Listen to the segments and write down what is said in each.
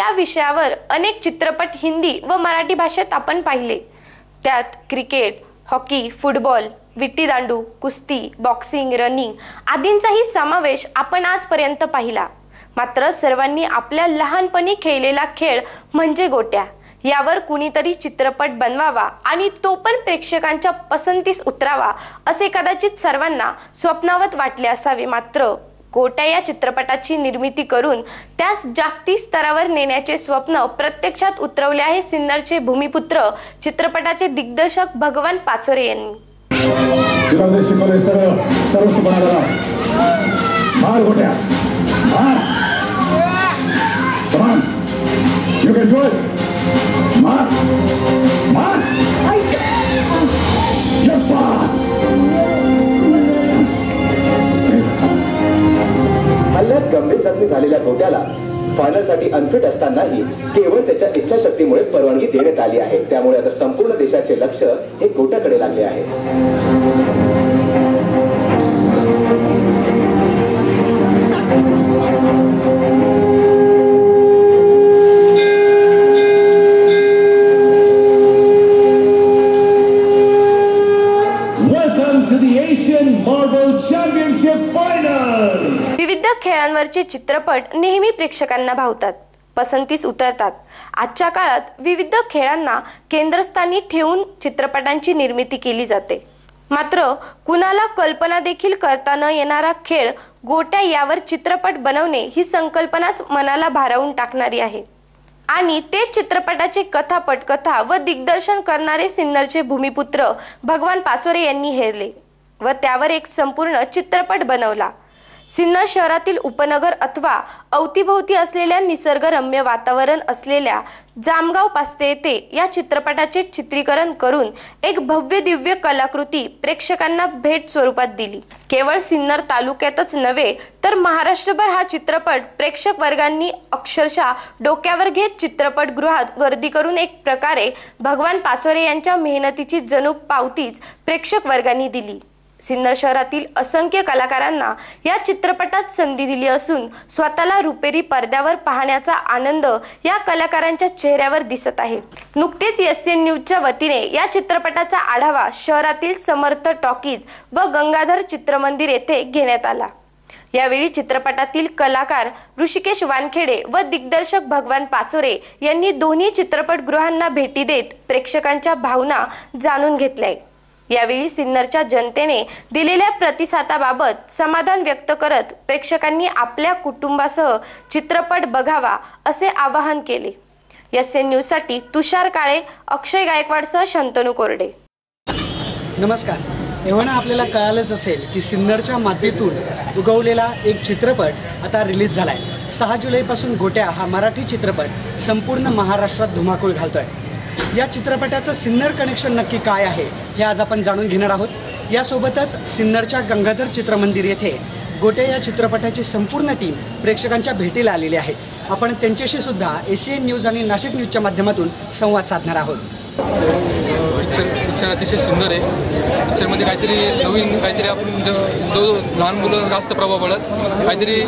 या विषयावर अनेक चित्रपट हिंदी व मराठी भाषेत आपण पाहिले. त्यात क्रिकेट हॉकी फुटबॉल विट्टीदांडू कुस्ती बॉक्सिंग रनिंग आदींचाही समावेश आपण आजपर्यंत पाहिला. मात्र सर्वांनी आपल्या लहानपणी खेळलेला खेळ म्हणजे गोट्या. यावर कुणीतरी चित्रपट बनवावा आणि तो पण प्रेक्षकांच्या पसंतीस उतरावा असे कदाचित सर्वांना स्वप्नावत वाटले असावे मात्र गोट्या या चित्रपटाची निर्मिती करून त्यास जागतिक स्तरावर नेण्याचे स्वप्न प्रत्यक्षात उतरवले आहे सिन्नरचे भूमिपुत्र चित्रपटाचे दिग्दर्शक भगवान पाचोरे यांनी. मार मार. पहिल्याच गंभीर जखमी झालेल्या गोट्याला फायनलसाठी अनफिट असतानाही केवळ त्याच्या इच्छाशक्तीमुळे परवानगी देण्यात आली आहे. त्यामुळे आता संपूर्ण देशाचे लक्ष हे गोट्याकडे लागले आहे. खेळांवरचे चित्रपट नेहमी प्रेक्षकांना भावतात. पसंतीस उतरतात. आजच्या काळात विविध खेळांना केंद्रस्थानी ठेवून चित्रपटांची निर्मिती केली जाते. मात्र कुणाला कल्पना देखील करता न येणारा खेळ गोट्या यावर चित्रपट बनवणे ही संकल्पनाच मनाला भारावून टाकणारी आहे. आणि ते चित्रपटाचे कथा पटकथा व दिग्दर्शन करणारे सिन्नरचे भूमिपुत्र भगवान पाचोरे यांनी हेरले व त्यावर एक संपूर्ण चित्रपट बनवला. सिन्नर शहरातील उपनगर अथवा अवतीभोवती असलेल्या निसर्गरम्य वातावरण असलेल्या जामगाव पास्ते येथे या चित्रपटाचे चित्रीकरण करून एक भव्य दिव्य कलाकृती प्रेक्षकांना भेट स्वरूपात दिली. केवळ सिन्नर तालुक्यातच नव्हे तर महाराष्ट्रभर हा चित्रपट प्रेक्षक वर्गांनी अक्षरशः डोक्यावर घेत चित्रपटगृहात गर्दी करून एक प्रकारे भगवान पाचोरे यांच्या मेहनतीची जणू पावतीच प्रेक्षक वर्गांनी दिली. सिन्नर शहरातील असंख्य कलाकारांना या चित्रपटात संधी दिली असून स्वतःला रुपेरी पडद्यावर पाहण्याचा आनंद या कलाकारांच्या चेहऱ्यावर दिसत आहे. नुकतेच एस एन न्यूजच्या वतीने या चित्रपटाचा आढावा शहरातील समर्थ टॉकीज व गंगाधर चित्रमंदिर येथे घेण्यात आला. यावेळी चित्रपटातील कलाकार ऋषिकेश वानखेडे व दिग्दर्शक भगवान पाचोरे यांनी दोन्ही चित्रपटगृहांना भेटी देत प्रेक्षकांच्या भावना जाणून घेतल्या. यावेळी सिन्नरच्या जनतेने दिलेल्या प्रतिसादाबाबत समाधान व्यक्त करत प्रेक्षकांनी आपल्या कुटुंबासह चित्रपट बघावा असे आवाहन केले. एस एन न्यूजसाठी तुषार काळे अक्षय गायकवाडसह शंतनू कोरडे. नमस्कार. एव्हाना आपल्याला कळालंच असेल की सिन्नरच्या मातीतून उगवलेला एक चित्रपट आता रिलीज झाला आहे सहा जुलैपासून गोट्या हा मराठी चित्रपट संपूर्ण महाराष्ट्रात धुमाकूळ घालतोय. या चित्रपटाचं सिन्नर कनेक्शन नक्की काय आहे हे आज आपण जाणून घेणार आहोत. यासोबतच सिन्नरच्या गंगाधर चित्रमंदिर येथे गोट्या या चित्रपटाची संपूर्ण टीम प्रेक्षकांच्या भेटीला आलेली आहे. आपण त्यांच्याशी सुद्धा एन न्यूज आणि नाशिक न्यूजच्या माध्यमातून संवाद साधणार आहोत. पिक्चर पिक्चर अतिशय सुंदर आहे. पिक्चरमध्ये काहीतरी नवीन काहीतरी आपण जो जो लहान मुलं जास्त प्रभाव पडत काहीतरी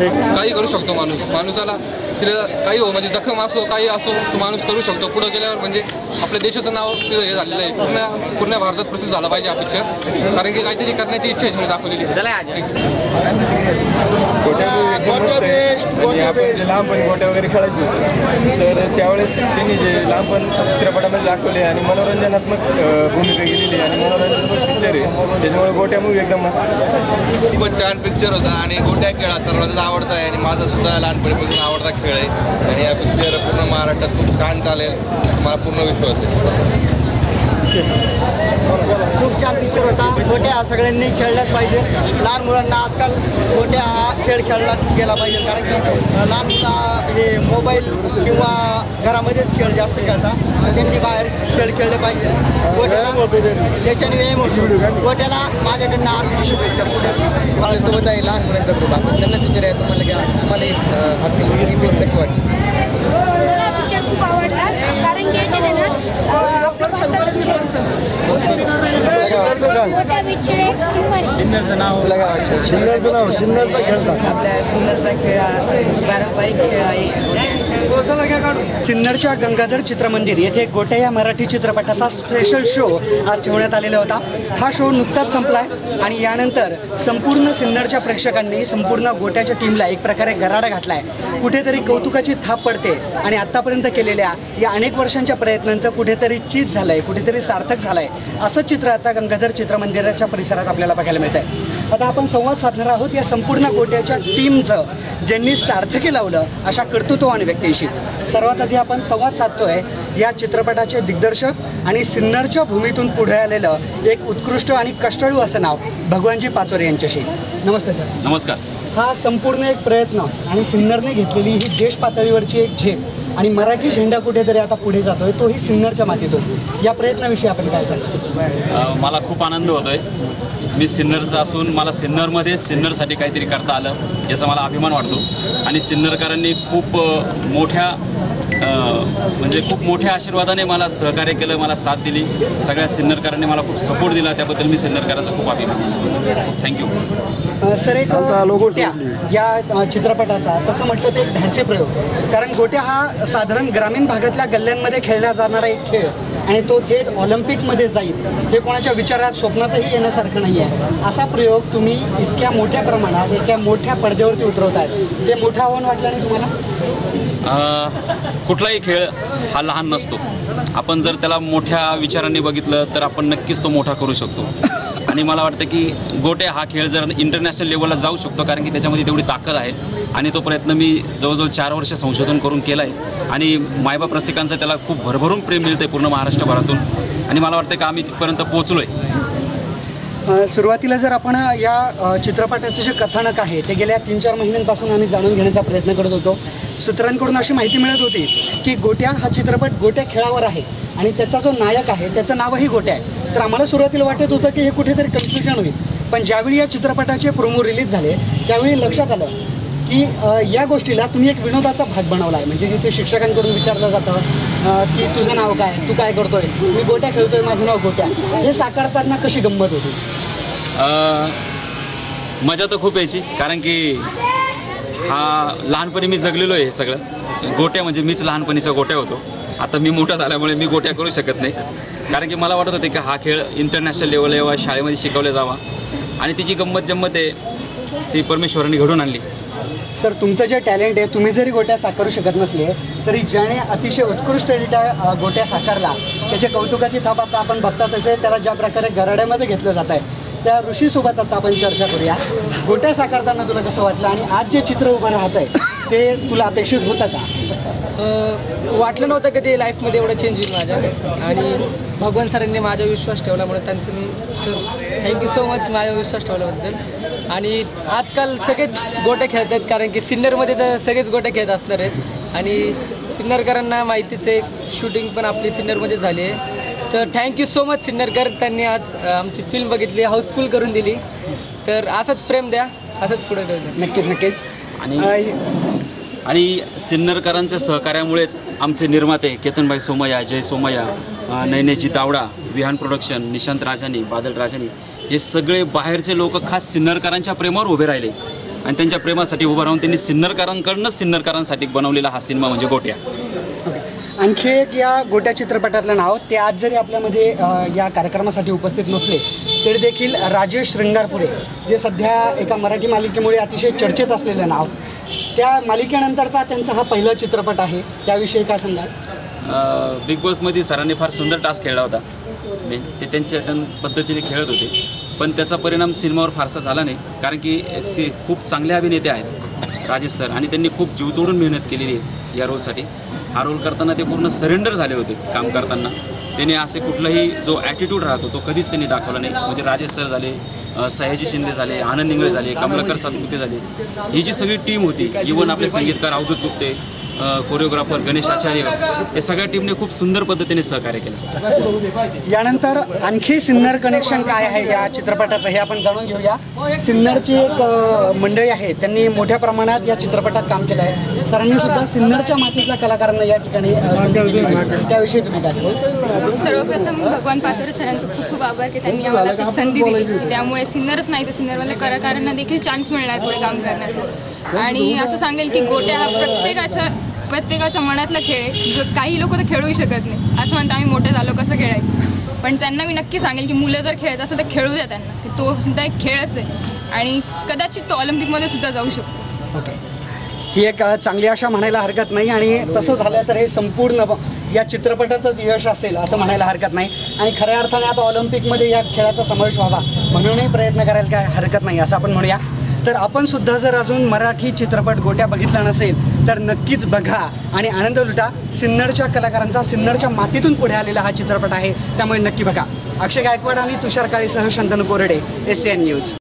काही करू शकतो माणूस. माणूसाला तिला काही हो म्हणजे जखम असो काही असो तो माणूस करू शकतो. पुढं गेल्यावर म्हणजे आपल्या देशाचं नाव तिथं हे झालेलं आहे. पूर्ण पूर्ण भारतात प्रसिद्ध झाला पाहिजे हा पिक्चर कारण की काहीतरी करण्याची इच्छा दाखवलेली आहे. जे लहानपणी गोट्या वगैरे खेळायचो तर त्यावेळेस त्यांनी जे लहानपण चित्रपटामध्ये दाखवले आणि मनोरंजनात्मक भूमिका केलेली आहे आणि मनोरंजनात्मक पिक्चर आहे. त्याच्यामुळे गोट्या मूवी एकदम मस्त खूपच छान पिक्चर होता आणि गोट्या खेळ सर्वांचा आवडता आहे आणि माझा सुद्धा लहानपणीपासून आवडता खेळ आहे. आणि हा पिक्चर पूर्ण महाराष्ट्रात खूप छान चालेल असा मला पूर्ण विश्वास आहे. खूप छान पिक्चर होता. गोट्या हा सगळ्यांनी खेळल्याच पाहिजे. लहान मुलांना आजकाल गोट्या हा खेळ खेळलाच गेला पाहिजे. कारण की लहान मुलं हे मोबाईल किंवा घरामध्येच खेळ जास्त खेळतात तर त्यांनी बाहेर खेळ खेळले पाहिजे. गोट्याला त्याच्याने व्यायाम होतो. गोट्याला माझ्याकडनं आर्थिक शुभेच्छा. पुढे माझ्यासोबत आहे लहान मुलांचा ग्रुप आपण त्यांना विचार आहे तुम्हाला की तुम्हाला फिल्म कशी वाटली? मला पिक्चर खूप आवडला कारण की आपल्या सिन्नरचं खेळ हा पारंपरिक खेळ आहे. सिन्नरच्या गंगाधर चित्रमंदिर येथे गोट्या या मराठी चित्रपटाचा स्पेशल शो आज ठेवण्यात आलेला होता. हा शो नुकताच संपलाय आणि यानंतर संपूर्ण सिन्नरच्या प्रेक्षकांनी संपूर्ण गोट्याच्या टीमला एक प्रकारे गराडा घातलाय. कुठेतरी कौतुकाची थाप पडते आणि आत्तापर्यंत केलेल्या या अनेक वर्षांच्या प्रयत्नांचं कुठेतरी चीज झालंय कुठेतरी सार्थक झालंय. असं चित्र आता गंगाधर चित्रमंदिराच्या परिसरात आपल्याला बघायला मिळतं आहे आता आपण संवाद साधणार आहोत या संपूर्ण गोट्याच्या टीमचं ज्यांनी सार्थकी लावलं अशा कर्तृत्ववान व्यक्तीशी. सर्वात आधी आपण संवाद साधतोय या चित्रपटाचे दिग्दर्शक आणि सिन्नरच्या भूमीतून पुढे आलेलं एक उत्कृष्ट आणि कष्टाळू असं नाव भगवानजी पाचोरे यांच्याशी. नमस्ते सर. नमस्कार. हा संपूर्ण एक प्रयत्न आणि सिन्नरने घेतलेली ही देश पातळीवरची एक झेप आणि मराठी झेंडा कुठेतरी आता पुढे जातोय तोही सिन्नरच्या मातीतून. या प्रयत्नाविषयी आपण काय सांगतो मला खूप आनंद होतोय. मी सिन्नरचा असून मला सिन्नरमध्ये सिन्नरसाठी काहीतरी करता आलं याचा मला अभिमान वाटतो. आणि सिन्नरकरांनी खूप मोठ्या म्हणजे खूप मोठ्या आशीर्वादाने मला सहकार्य केलं मला साथ दिली. सगळ्या सिन्नरकरांनी मला खूप सपोर्ट दिला त्याबद्दल मी सिन्नरकरांचा खूप अभिमान थँक्यू सर एक गोट्या या चित्रपटाचा तसं म्हटलं ते एक धाडसी प्रयोग कारण गोट्या हा साधारण ग्रामीण भागातल्या गल्ल्यांमध्ये खेळला जाणारा एक खेळ. आणि तो थेट ऑलिम्पिकमध्ये जाईल हे कोणाच्या विचारात स्वप्नातही येण्यासारखं नाही आहे असा प्रयोग तुम्ही इतक्या मोठ्या प्रमाणात इतक्या मोठ्या पडद्यावरती उतरवत आहेत ते मोठं आव्हान वाटलं नाही तुम्हाला? कुठलाही खेळ हा लहान नसतो. आपण जर त्याला मोठ्या विचारांनी बघितलं तर आपण नक्कीच तो मोठा करू शकतो. आणि मला वाटतं की गोट्या हा खेळ जर इंटरनॅशनल लेवलला जाऊ शकतो कारण की त्याच्यामध्ये तेवढी ताकद आहे. आणि तो प्रयत्न मी जवळजवळ चार वर्ष संशोधन करून केला आहे आणि मायबाप रसिकांचं त्याला खूप भरभरून प्रेम मिळतं आहे पूर्ण महाराष्ट्रभरातून आणि मला वाटतं की आम्ही तिथपर्यंत पोचलो आहे सुरुवातीला जर आपण या चित्रपटाचं जे कथानक आहे ते गेल्या तीन चार महिन्यांपासून आम्ही जाणून घेण्याचा प्रयत्न करत होतो. सूत्रांकडून अशी माहिती मिळत होती की गोट्या हा चित्रपट गोट्या खेळावर आहे. आणि त्याचा जो नायक आहे त्याचं नावही गोट्या आहे. तर आम्हाला सुरुवातीला वाटत होतं की हे कुठेतरी कन्फ्युजन होईल. पण ज्यावेळी या चित्रपटाचे प्रोमो रिलीज झाले त्यावेळी लक्षात आलं की या गोष्टीला तुम्ही एक विनोदाचा भाग बनवला आहे म्हणजे जिथे शिक्षकांकडून विचारलं जातं की तुझं नाव काय? तू काय करतोय? मी गोट्या खेळतोय माझं नाव गोट्या. हे साकारताना कशी गंमत होती? मजा तर खूप यायची. कारण की हा लहानपणी मी जगलेलो आहे हे सगळं. गोट्या म्हणजे मीच लहानपणीचा गोट्या होतो. आता मी मोठा झाल्यामुळे मी गोट्या करू शकत नाही. कारण की मला वाटत होते की हा खेळ इंटरनॅशनल लेवल यावा शाळेमध्ये शिकवला जावा. आणि तिची गंमत जम्मत आहे ती परमेश्वरांनी घडून आणली. सर तुमचं जे टॅलेंट आहे तुम्ही जरी गोट्या साकारू शकत नसले तरी ज्याने अतिशय उत्कृष्टरित्या गोट्या साकारला त्याच्या कौतुकाची थाप आता आपण बघतातच आहे त्याला ज्या प्रकारे गराड्यामध्ये घेतलं जात आहे त्या ऋषीसोबत आता आपण चर्चा करूया. गोट्या साकारताना तुला कसं वाटलं? आणि आज जे चित्र उभं राहत आहे ते तुला अपेक्षित होतं का? वाटलं नव्हतं कधी लाईफमध्ये एवढं चेंज होईल माझ्या. आणि भगवान सरांनी माझ्यावर विश्वास ठेवल्यामुळे त्यांचं मी sir thank you so much माझ्यावर विश्वास ठेवल्याबद्दल. आणि आजकाल सगळेच गोटे खेळत आहेत कारण की सिन्नरमध्ये तर सगळेच गोटे खेळत असणार आहेत. आणि सिन्नरकरांना माहितीच आहे शूटिंग पण आपली सिन्नरमध्ये झाली आहे. तर थँक्यू सो मच सिन्नरकर त्यांनी आज आमची फिल्म बघितली हाऊसफुल करून दिली. तर असंच प्रेम द्या असंच पुढे जाऊ द्या. नक्कीच नक्कीच. आणि आणि सिन्नरकरांच्या सहकार्यामुळेच आमचे निर्माते केतनभाई सोमय्या जय सोमय्या नैनेजी तावडा विहान प्रोडक्शन निशांत राजानी बादल राजानी हे सगळे बाहेरचे लोक खास सिन्नरकरांच्या प्रेमावर उभे राहिले. आणि त्यांच्या प्रेमासाठी उभं राहून त्यांनी सिन्नरकरांकडनंच सिन्नरकरांसाठी बनवलेला हा सिनेमा म्हणजे गोट्या. आणखी एक या गोट्या चित्रपटातलं नाव ते आज जरी आपल्यामध्ये या कार्यक्रमासाठी उपस्थित नसले तरी देखील राजेश श्रृंगारपुरे जे सध्या एका मराठी मालिकेमुळे अतिशय चर्चेत असलेलं नाव त्या मालिकेनंतरचा त्यांचा हा पहिला चित्रपट आहे. त्याविषयी काय सांगाल? बिग बॉसमध्ये सरांनी फार सुंदर टास्क खेळला होता. मे- ते त्यांच्या त्या पद्धतीने खेळत होते. पण त्याचा परिणाम सिनेमावर फारसा झाला नाही. कारण की सी खूप चांगले अभिनेते आहेत राजेश सर. आणि त्यांनी खूप जीव तोडून मेहनत केलेली आहे या रोलसाठी हा रोल करताना ते पूर्ण सरेंडर झाले होते काम करताना. त्याने असे कुठलाही जो ॲटिट्यूड राहतो तो कधीच त्यांनी दाखवला नाही. म्हणजे राजेश सर झाले सयाजी शिंदे झाले आनंद इंगळे झाले कमलाकर सातपुते झाले. ही जी सगळी टीम होती इवन आपले संगीतकार अवधूत गुप्ते कोरिओग्राफर गणेश आचार्य या सगळ्या टीमने खूप सुंदर पद्धतीने सहकार्य केलं. यानंतर आणखी सिन्नर कनेक्शन काय आहे या चित्रपटाचं हे आपण जाणून घेऊया. सिन्नरची एक मंडळी आहे. त्यांनी मोठ्या प्रमाणात या चित्रपटात काम केलं आहे. सरांनी सुद्धा सिन्नरच्या मातीतल्या कलाकारांना या ठिकाणी त्याविषयी तुम्ही काय सर्वप्रथम भगवान पाचोरे सरांचं खूप खूप आभार की त्यांनी आम्हाला एक संधी दिली. त्यामुळे सिन्नरच नाही तर सिन्नरवाल्या कलाकारांना देखील चान्स मिळणार पुढे काम करण्याचा. आणि असं सांगेल की गोट्या हा प्रत्येकाच्या प्रत्येकाचा मनातला खेळ आहे. जो काही लोक तर खेळूही शकत नाही. असं म्हणता आम्ही मोठे झालो कसं खेळायचं? पण त्यांना मी नक्की सांगेल की मुलं जर खेळत असेल तर खेळू द्या त्यांना की तो सुद्धा एक खेळच आहे. आणि कदाचित तो ऑलिम्पिकमध्ये सुद्धा जाऊ शकतो. ओके. ही एक चांगली आशा म्हणायला हरकत नाही आणि तसं झालं तर हे संपूर्ण ब- या चित्रपटाचंच यश असेल असं म्हणायला हरकत नाही. आणि खऱ्या अर्थाने आता ऑलिम्पिकमध्ये या खेळाचा समावेश व्हावा म्हणूनही प्रयत्न करायला काय हरकत नाही असं आपण म्हणूया. तर आपण सुद्धा जर अजून मराठी चित्रपट गोट्या बघितला नसेल तर नक्कीच बघा. आणि आनंद लुटा सिन्नरच्या कलाकारांचा सिन्नरच्या मातीतून पुढे आलेला हा चित्रपट आहे त्यामुळे नक्की बघा. अक्षय गायकवाड आणि तुषार काळेसह शंतनू कोरडे एस सी एन न्यूज